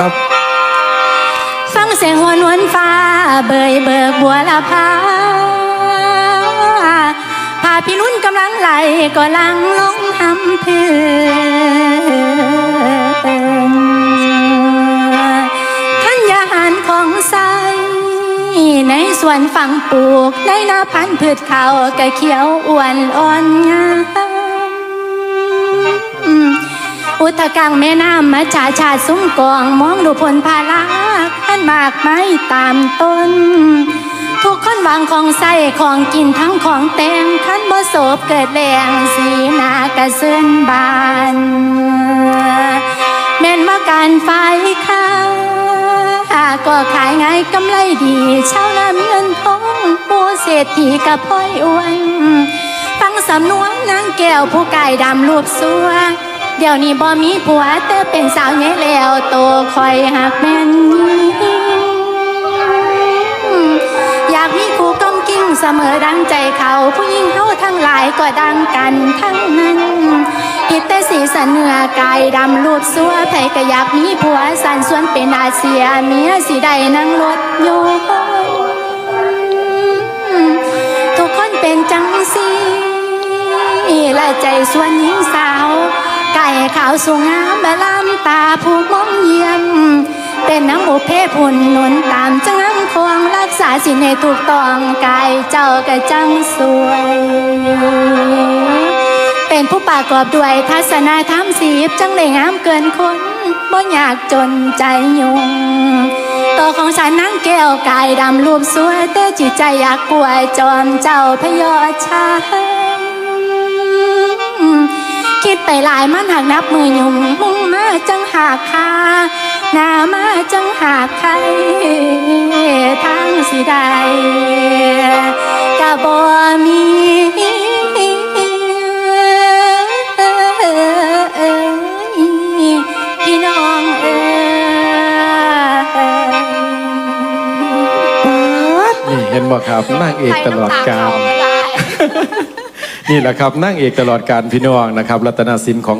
ครับฟังเสียงหัวนวลฟ้า เบยเบิกบัวละพาพาพี่รุ่นกำลังไหลก็ลังลงทำเพื่อนขันยาหารของใสในสวนฝั่งปลูกในนาพันธุ์พืชเขากะเขียวอ้วนอ่อนงาม อุตกังแม่น้ำมาชาชาซุ้มกองมองดูผลพาลาขันมากไม้ตามต้น ทุกคนวางของใส่ของกินทั้งของเต็มขันบ่โศบเกิดแรงสีนากระเซินบานแม่นว่าการไฟค้าก็ขายง่ายกำไรดีชาวนามีเงินทองผู้เศรษฐีกับพ่อยอ้วน ฟังสำนวนนางแก้วผู้กายดำรูปสัว เดี๋ยวนี้บ่มีผัวแต่เป็นสาวใหญ่แล้วโตคอยหักแม่นอยากมีคู่ก้มกิ้งเสมอดังใจเขา ผู้หญิงเฮาทั้งหลายก็ดังกันทั้งนั้นอิดแต่สีสันเนื้อกายดำรูปสัวไผก็อยากมีผัวสันส่วนเป็นอาเซียเมียสิได้นั่งรถโยทุกคนเป็นจังสีและใจส่วนหญิงสาว ขาวสูงงามบลำตาผู้มองเยี่ยมเป็นน้ำบุพเพผุนหนุนตามจังน้ำควงรักษาสินให้ถูกต้องกายเจ้ากะจังสวย เป็นผู้ประกอบด้วยทัศนธรรมสีบจังเลยงามเกินคนบ่อยากจนใจยุงตัวของฉันนั่งแก้วกายดำรูปสวยแต่จิตใจอยากป่วยจอมเจ้าพยอชา คิดไปหลายมันหักนับมือยุ่งมุ่งมาจังหากคาหน้ามาจังหากใครทางสิได้กะบ่มีพี่น้องเอ๋ยนี่เห็นบ่ครับนางเอกตลอดกาล นี่แหละครับนั่งเอกตลอดการพี่น้องนะครับรัตนสินของ